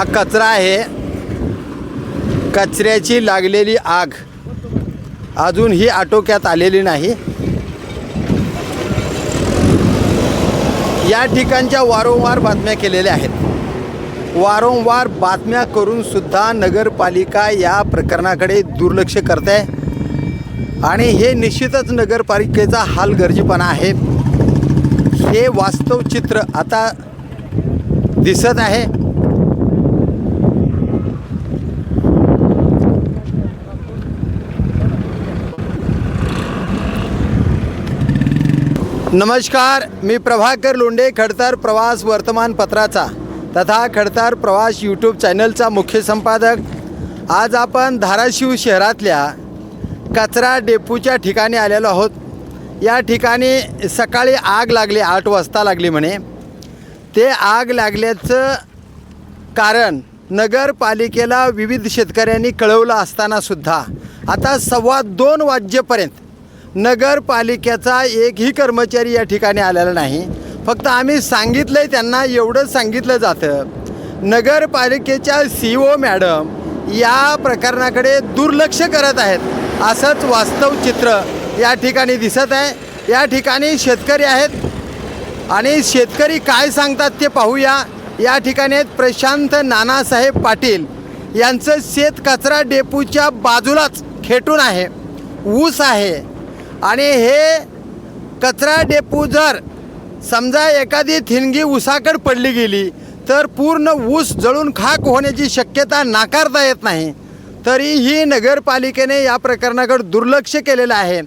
हा कचरा आहे. कचऱ्याची लागलेली आग अजून ही आटोक्यात आलेली नाही. या ठिकाणच्या वारंवार बातम्या केलेल्या आहेत. वारंवार बातम्या करून सुद्धा नगरपालिका या प्रकरणाकडे दुर्लक्ष करते. आणि हे निश्चितच नगरपालिकेचा हालगर्जीपणा आहे. हे वास्तव चित्र आता दिसत आहे. नमस्कार मी प्रभाकर लोंडे खडतर प्रवास वर्तमानपत्राचा तथा खडतर प्रवास यूट्यूब चॅनलचा मुख्य संपादक. आज आपण धाराशिव शहरातल्या कचरा डेपूच्या ठिकाणी आलेलो आहोत. या ठिकाणी सकाळी आग लागली आठ वाजता लागली म्हणे. ते आग लागल्याचं कारण नगरपालिकेला विविध शेतकऱ्यांनी कळवलं असतानासुद्धा आता सव्वा दोन वाजेपर्यंत नगरपालिकेचा एकही कर्मचारी या ठिकाणी आलेला नाही. फक्त आम्ही सांगितलं आहे त्यांना एवढंच सांगितलं जातं. नगरपालिकेच्या सी ओ मॅडम या प्रकरणाकडे दुर्लक्ष करत आहेत. असंच वास्तव चित्र या ठिकाणी दिसत आहे. या ठिकाणी शेतकरी आहेत. आणि शेतकरी काय सांगतात ते पाहूया. या ठिकाणी आहेत प्रशांत नानासाहेब पाटील. यांचं शेत कचरा डेपूच्या बाजूलाच खेटून आहे. ऊस आहे. आणि हे कचरा डेपू जर समजा एखादी थिणगी ऊसाकड पडली गेली तर पूर्ण ऊस जळून खाक होण्याची शक्यता नाकारता येत नाही. तरीही नगरपालिकेने या प्रकरणाकडे दुर्लक्ष केलेलं आहे.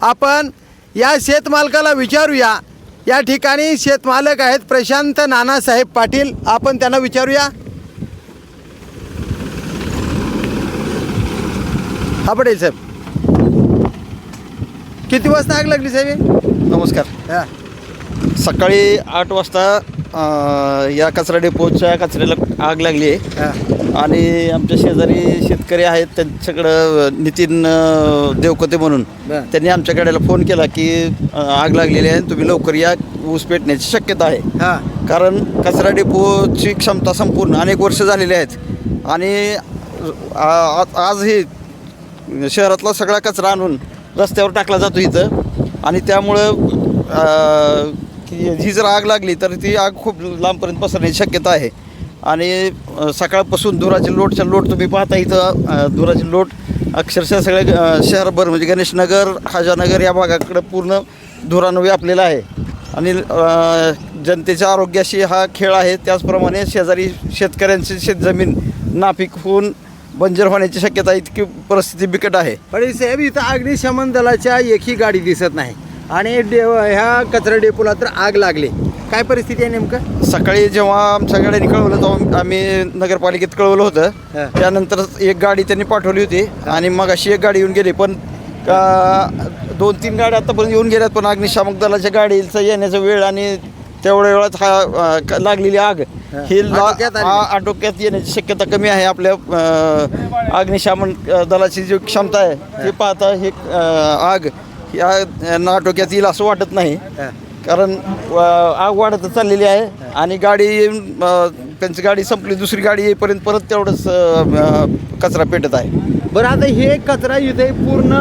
आपण या शेतमालकाला विचारूया. या ठिकाणी शेतमालक आहेत प्रशांत नानासाहेब पाटील. आपण त्यांना विचारूया. हा पटेल साहेब. किती वाजता आग लागली साहेब? नमस्कार. हा. सकाळी आठ वाजता अ, या कचरा डेपोच्या कचऱ्याला आग लागली आहे. हा. आणि आमच्या शेजारी शेतकरी आहेत त्यांच्याकडं नितीन अ, देवकते म्हणून बर. त्यांनी आमच्याकडेला फोन केला की अ, आग लागलेली आहे तुम्ही लवकर या ऊस पेटण्याची शक्यता आहे. हा. कारण कचरा डेपोची क्षमता संपूर्ण अनेक वर्ष झालेली आहेत. आणि आ- आ- आज हे शहरातला सगळा कचरा आणून रस्त्यावर टाकला जातो इथं. आणि त्यामुळं की ही जर आग लागली तर ती आग खूप लांबपर्यंत पसरण्याची शक्यता आहे. आणि सकाळपासून धुराचे लोटच्या लोट तुम्ही पाहता इथं धुराची धुराचे लोट अक्षरशः सगळे शहरभर म्हणजे गणेशनगर हाजानगर या भागाकडं पूर्ण धुरानं व्यापलेला आहे. आणि जनतेच्या आरोग्याशी हा खेळ आहे. त्याचप्रमाणे शेजारी शेतकऱ्यांची शेतजमीन नापीक होऊन बंजर होण्याची शक्यता इतकी परिस्थिती बिकट आहे. पण साहेब इथं अग्निशमन दलाच्या एकही गाडी दिसत नाही. आणि ह्या कचरा डेपोला तर आग लागली. काय परिस्थिती आहे नेमकं? सकाळी जेव्हा आमच्याकडे कळवलं तेव्हा आम्ही नगरपालिकेत कळवलं. होतं. त्यानंतर एक गाडी त्यांनी पाठवली होती आणि मग अशी एक गाडी येऊन गेली. पण दोन तीन गाड्या आतापर्यंत येऊन गेल्यात पण अग्निशामक दलाच्या गाडीचा येण्याचा वेळ आणि तेवढ्या वेळात हा लागलेली आग ही. ला- आटोक्यात येण्याची शक्यता कमी आहे आपल्या अ, अग्निशामन अ, दलाची जी क्षमता आहे ती पाहता हे अ, आग या यांना आटोक्यात येईल असं वाटत नाही. कारण अ, आग वाढत चाललेली आहे आणि गाडी येऊन अ, त्यांची गाडी संपली दुसरी गाडी येईपर्यंत परत तेवढंच अ, अ, कचरा पेटत आहे. बरं आता हे कचरा इथे पूर्ण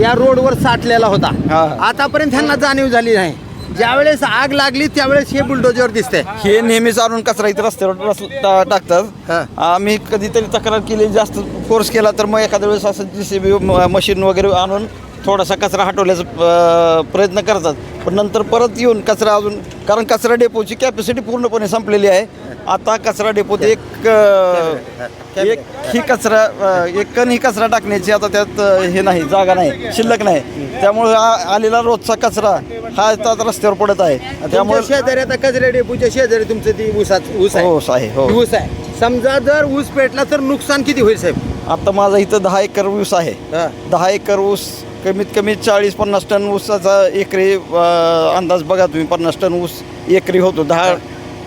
या रोडवर साठलेला होता. हा. आतापर्यंत त्यांना जाणीव झाली नाही. ज्यावेळेस आग लागली त्यावेळेस हे बुलडोजर दिसते हे नेहमीच आणून कचरा इथे रस्त्यावर रस- टा- हा. टाकतात आम्ही कधीतरी तक्रार केली जास्त फोर्स केला तर मग एखाद्या वेळेस असं जी सी बी मशीन वगैरे आणून थोडासा कचरा हटवण्याचा अ, प्रयत्न करतात. पण नंतर परत येऊन कचरा अजून कारण कचरा डेपोची कॅपॅसिटी पूर्णपणे संपलेली आहे. आता कचरा डेपोत एक अ, एक ही कचरा अ, एक कण ही कचरा टाकण्याची आता त्यात अ, हे नाही जागा नाही शिल्लक नाही. त्यामुळे आलेला रोजचा कचरा हा आता रस्त्यावर पडत आहे. त्यामुळे शेजारी आता कचरा डेपोच्या शेजारी तुमचं ती ऊसात ऊस आहे. हो आहे हो. ऊस आहे. समजा जर ऊस पेटला तर नुकसान किती होईल साहेब? आता माझा इथं दहा एकर ऊस आहे. हा. दहा एकर ऊस कमीत कमी चाळीस पन्नास टन ऊसाचा एकरी अं, अंदाज बघा तुम्ही पन्नास टन ऊस एकरी होतो. दहा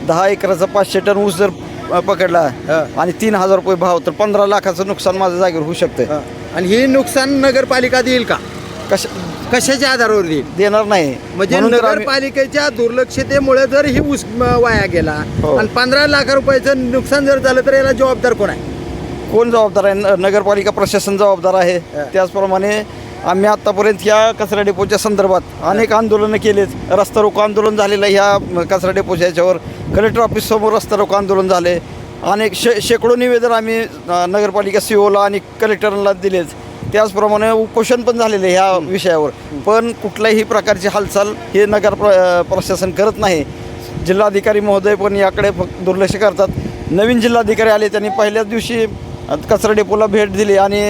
दहा एकराचा पाचशे टन ऊस जर अं, पकडला हा. आणि तीन हजार रुपये भाव तर पंधरा लाखाचं नुकसान माझ्या जागेवर होऊ शकतं आणि हे नुकसान नगरपालिका देईल का? कश कशाच्या आधारावर देईल देणार नाही. म्हणजे म्हणून तर आम्ही- नगरपालिकेच्या दुर्लक्षतेमुळे जर ही ऊस म, वाया गेला हो. आणि पंधरा लाख रुपयाचं नुकसान जर झालं तर याला जबाबदार कोण आहे? कोण जबाबदार आहे? न- नगरपालिका प्रशासन जबाबदार आहे. हा. त्याचप्रमाणे आम्ही आत्तापर्यंत ह्या कचरा डेपोच्या संदर्भात अनेक आंदोलनं केलेत. रस्ता रोको आंदोलन झालेलं आहे ह्या कचरा डेपोच्या याच्यावर कलेक्टर ऑफिस समोर रस्ता रोको आंदोलन झाले. अनेक शे शेकडो निवेदन आम्ही अ, नगरपालिका सीओला आणि कलेक्टरला दिलेच त्याचप्रमाणे उपोषण पण झालेले ह्या विषयावर. पण कुठल्याही प्रकारची हालचाल हे नगर प्र प्रशासन करत नाही. जिल्हाधिकारी महोदय पण याकडे फक्त दुर्लक्ष करतात. नवीन जिल्हाधिकारी आले त्यांनी पहिल्याच दिवशी कचरा डेपोला भेट दिली आणि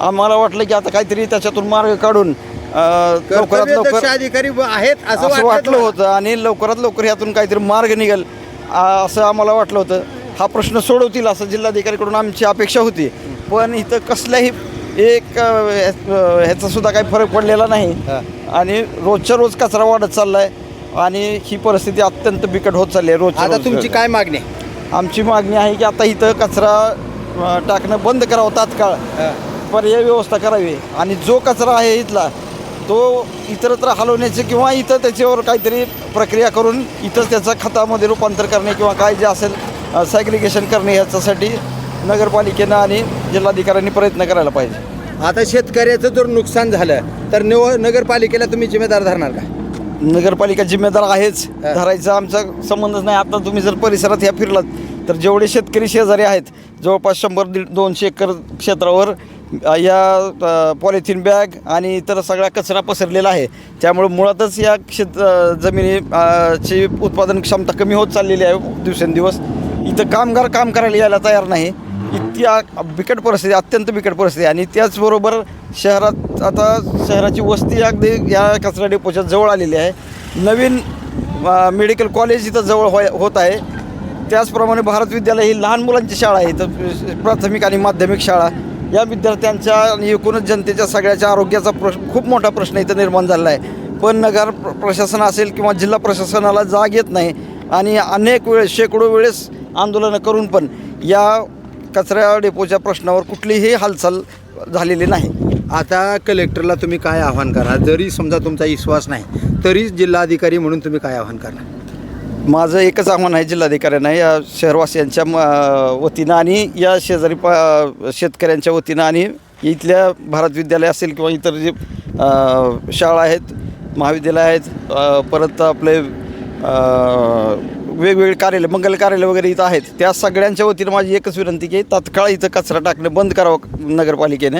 आम्हाला वाटलं की आता काहीतरी त्याच्यातून मार्ग काढून लवकरात लवकर अधिकारी आहेत असं असं वाटलं? होतं आणि लवकरात लवकर यातून काहीतरी मार्ग निघेल असं आम्हाला वाटलं होतं. हा प्रश्न सोडवतील असं जिल्हाधिकारीकडून आमची अपेक्षा होती. पण इथं कसल्याही एक ह्याचा सुद्धा काही फरक पडलेला नाही. आणि रोजच्या रोज कचरा वाढत चाललाय आणि ही परिस्थिती अत्यंत बिकट होत चालली आहे रोजच्या आता रोज. तुमची काय मागणी आहे? आमची मागणी आहे की आता इथं कचरा अ, टाकणं बंद करावं तात्काळ पर्याय व्यवस्था करावी आणि जो कचरा आहे इथला तो इतरत्र हलवण्याचे किंवा इथं त्याच्यावर काहीतरी प्रक्रिया करून इथं त्याचं खतामध्ये रूपांतर करणे किंवा काय जे असेल सॅग्रिगेशन करणे याच्यासाठी नगरपालिकेनं आणि जिल्हाधिकाऱ्यांनी प्रयत्न करायला पाहिजे. आता शेतकऱ्याचं जर नुकसान झालं तर निव नगरपालिकेला तुम्ही जिम्मेदार धरणार का? नगरपालिका जिम्मेदार आहेच. धरायचा आमचा संबंधच नाही. आता तुम्ही जर परिसरात ह्या फिरलात तर जेवढे शेतकरी शेजारी आहेत जवळपास शंभर दीड दोनशे एकर क्षेत्रावर अ, या पॉलिथिन बॅग आणि इतर सगळा कचरा पसरलेला आहे. त्यामुळे मुळातच या क्षेत्र अ, जमिनी अ, ची उत्पादन क्षमता कमी होत चाललेली आहे दिवसेंदिवस. इथं कामगार काम करायला यायला तयार नाही. इतकी बिकट परिस्थिती अत्यंत बिकट परिस्थिती आणि त्याचबरोबर शहरात आता शहराची वस्ती अगदी या कचरा डेपोच्या जवळ आलेली आहे. नवीन मेडिकल कॉलेज इथं जवळ होय होत आहे. त्याचप्रमाणे भारत विद्यालय ही लहान मुलांची शाळा आहे. इथं प्राथमिक आणि माध्यमिक शाळा. या विद्यार्थ्यांच्या आणि एकूणच जनतेच्या सगळ्याच्या आरोग्याचा प्रश्न खूप मोठा प्रश्न इथं निर्माण झालेला आहे. पण नगर प्रशासन असेल किंवा जिल्हा प्रशासनाला जाग येत नाही आणि अनेक वेळेस शेकडो वेळेस आंदोलनं करून पण या कचरा डेपोच्या प्रश्नावर कुठलीही हालचाल झालेली नाही. आता कलेक्टरला तुम्ही काय आव्हान करा जरी समजा तुमचा विश्वास नाही तरी जिल्हाधिकारी म्हणून तुम्ही काय आव्हान करणार? माझं एकच आव्हान आहे जिल्हाधिकाऱ्यांना या शहरवासियांच्या म, वतीनं आणि या शेजारी प शेतकऱ्यांच्या वतीनं आणि इथल्या भारत विद्यालय असेल किंवा इतर जे शाळा आहेत महाविद्यालय आहेत परत आपले वेगवेगळे कार्यालय मंगल कार्यालय वगैरे इथं आहेत. त्या सगळ्यांच्या वतीनं माझी एकच विनंती की तात्काळ इथं कचरा टाकणं बंद करावं नगरपालिकेने.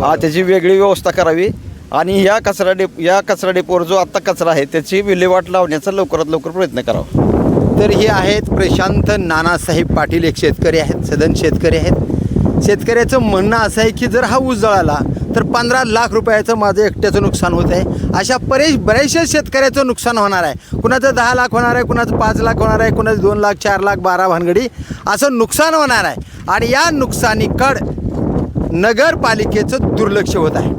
हा, त्याची वेगळी व्यवस्था करावी. आणि या कचरा डेप या कचरा डेपोवर जो आत्ता कचरा आहे त्याची विल्हेवाट लावण्याचा लवकरात लवकर प्रयत्न करावा. तर हे आहेत प्रशांत नानासाहेब पाटील एक शेतकरी आहेत सदन शेतकरी आहेत. शेतकऱ्याचं म्हणणं असं आहे की जर हा ऊस जळाला तर पंधरा लाख रुपयाचं माझं एकट्याचं नुकसान होत आहे. अशा बरेच बऱ्याचशा शेतकऱ्याचं नुकसान होणार आहे. कुणाचं दहा लाख होणार आहे कुणाचं पाच लाख होणार आहे कुणाचं दोन लाख चार लाख बारा भानगडी असं नुकसान होणार आहे. आणि या नुकसानीकड नगरपालिकेचं दुर्लक्ष होत आहे.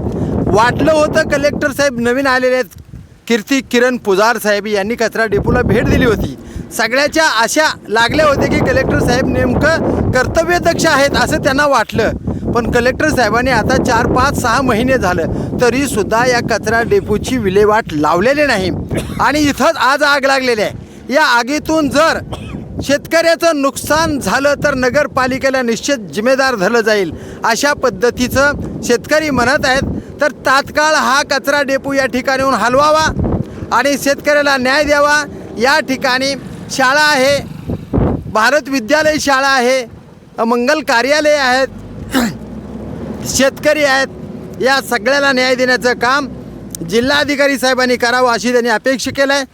वाटलं होतं कलेक्टर साहेब नवीन आलेले आहेत. कीर्ती किरण पुजार साहेब यांनी कचरा डेपोला भेट दिली होती. सगळ्याच्या आशा लागल्या होत्या की कलेक्टर साहेब नेमकं कर्तव्यदक्ष आहेत असं त्यांना वाटलं. पण कलेक्टर साहेबांनी आता चार पाच सहा महिने झालं तरीसुद्धा या कचरा डेपोची विल्हेवाट लावलेली नाही. आणि इथंच आज आग लागलेली आहे. या आगीतून जर शेतकऱ्याचं नुकसान झालं तर नगरपालिकेला निश्चित जिम्मेदार धरलं जाईल अशा पद्धतीचं शेतकरी म्हणत आहेत. तर तात्काळ हा कचरा डेपो या ठिकाणीहून हलवावा आणि शेतकऱ्याला न्याय द्यावा. या ठिकाणी शाळा आहे भारत विद्यालय शाळा आहे मंगल कार्यालय आहेत. शेतकरी आहेत. या सगळ्याला न्याय देण्याचं काम जिल्हाधिकारी साहेबांनी करावं अशी त्यांनी अपेक्षा केलं आहे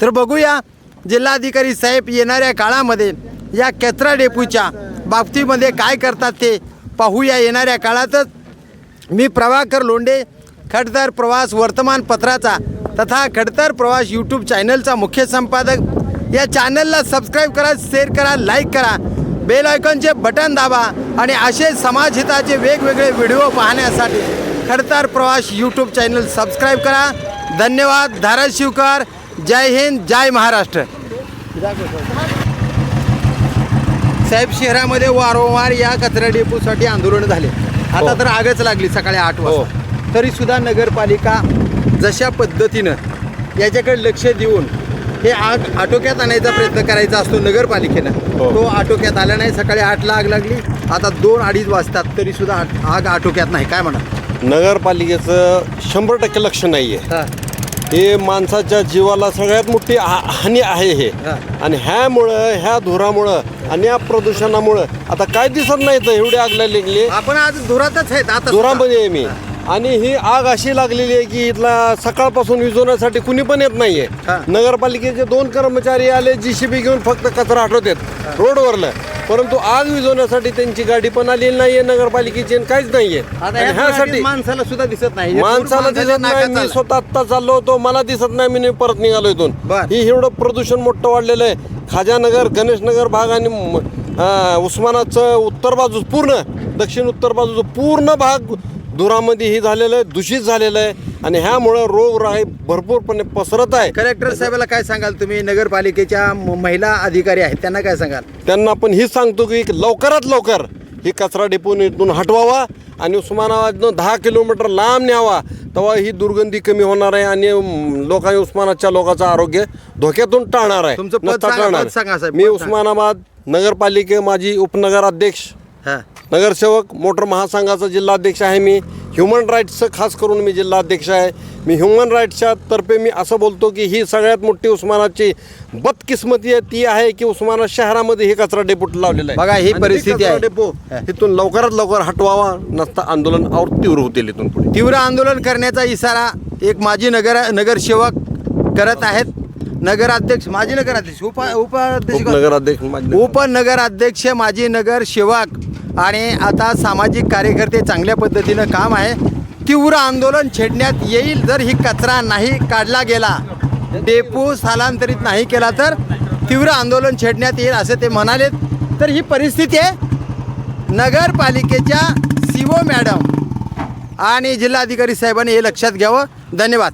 तर बघूया जिल्हाधिकारी साहेब येणाऱ्या काळामध्ये या कचरा डेपूच्या बाबतीमध्ये काय करतात ते पाहूया येणाऱ्या काळातच. मी प्रभाकर लोंडे खडतर प्रवास वर्तमानपत्राचा तथा खडतर प्रवास यूट्यूब चॅनलचा मुख्य संपादक. या चॅनलला सबस्क्राईब करा शेअर करा लाईक करा. बेल आयकॉनचे बटन दाबा आणि असे समाजहिताचे वेगवेगळे व्हिडिओ पाहण्यासाठी खडतर प्रवास यूट्यूब चॅनल सबस्क्राईब करा. धन्यवाद. धाराशिवकर जय हिंद. जय महाराष्ट्र. साहेब शहरामध्ये वारंवार या कचरा डेपोसाठी आंदोलन झाले. आता तर आगच लागली सकाळी आठ वाजता. तरीसुद्धा नगरपालिका जशा पद्धतीनं याच्याकडे लक्ष देऊन हे आग आटोक्यात आणायचा प्रयत्न करायचा असतो नगरपालिकेनं. हो. तो आटोक्यात आला नाही सकाळी आठला आग लागली. आता दोन अडीच वाजतात तरीसुद्धा आट- आग आटोक्यात नाही. काय म्हणा? नगरपालिकेचं शंभर टक्के लक्ष नाही आहे हां. हे माणसाच्या जीवाला सगळ्यात मोठी हा- हानी आहे हे. हा. आणि ह्यामुळं ह्या धुरामुळं आणि या प्रदूषणामुळं आता काय दिसत नाही तर एवढी आग लागली. आपण आज धुरातच आहेत आता धुरामध्ये आहे मी. आणि ही आग अशी लागलेली आहे की इथला सकाळपासून विझवण्यासाठी कुणी पण येत नाहीये. नगरपालिकेचे दोन कर्मचारी आले जीसीबी घेऊन फक्त कचरा हटवतात रोडवरलं परंतु आग विझवण्यासाठी त्यांची गाडी पण आलेली नाहीये नगरपालिकेची काहीच नाहीये. ह्यासाठी माणसाला सुद्धा दिसत नाही. माणसाला दिसत नाही मी. स्वतः आत्ता चाललो होतो मला दिसत नाही मी परत निघालो इथून. ही एवढं प्रदूषण मोठं वाढलेलं आहे. खाजानगर गणेशनगर भाग आणि उस्मानाचं उत्तर बाजू पूर्ण दक्षिण उत्तर बाजूचं पूर्ण भाग धुरामध्ये ही झालेलं आहे दूषित झालेलं आहे आणि ह्यामुळं रोगराई भरपूरपणे पसरत आहे. कलेक्टर साहेबाला काय सांगाल तुम्ही? नगरपालिकेच्या म- महिला अधिकारी आहेत त्यांना काय सांगाल? त्यांना पण हेच सांगतो की लवकरात लवकर ही कचरा डेपोन इथून हटवावा आणि उस्मानाबादनं दहा किलोमीटर लांब न्यावा. तेव्हा ही दुर्गंधी कमी होणार आहे आणि लोकांनी उस्मानाच्या लोकांचं आरोग्य धोक्यातून टाळणार आहे. तुमचं पद नसता सांगा, टाळणार पद सांगा साहेब, मी पद सांगा. उस्मानाबाद नगरपालिके माजी उपनगर अध्यक्ष हां. नगरसेवक मोटर महासंघाचा जिल्हाध्यक्ष आहे मी. ह्युमन राईट्सचं खास करून मी जिल्हाध्यक्ष आहे. मी ह्युमन राईट्सच्या तर्फे मी असं बोलतो की ही सगळ्यात मोठी उस्मानाची बदकिस्मती आहे. ती आहे की उस्मानात शहरामध्ये हे कचरा डेपो लावलेला आहे. बघा, ही आणि परिस्थिती कचरा आहे. डेपो इथून लवकरात लवकर हटवावा नसता आंदोलन और तीव्र होतील इथून पुढे. तीव्र आंदोलन करण्याचा इशारा एक माजी नगर नगरसेवक करत आहेत. नगराध्यक्ष माजी नगराध्यक्ष उप उपाध्यक्ष? उपनगराध्यक्ष माझे- उपनगराध्यक्ष माजी नगरसेवक आणि आता सामाजिक कार्यकर्ते चांगल्या पद्धतीनं काम आहे. तीव्र आंदोलन छेडण्यात येईल जर ही कचरा नाही काढला गेला. डेपो स्थलांतरित नाही केला तर तीव्र आंदोलन छेडण्यात येईल असे ते म्हणालेत. तर ही परिस्थिती आहे. नगरपालिकेच्या सी ओ मॅडम आणि जिल्हाधिकारी साहेबांनी हे लक्षात घ्यावं. धन्यवाद.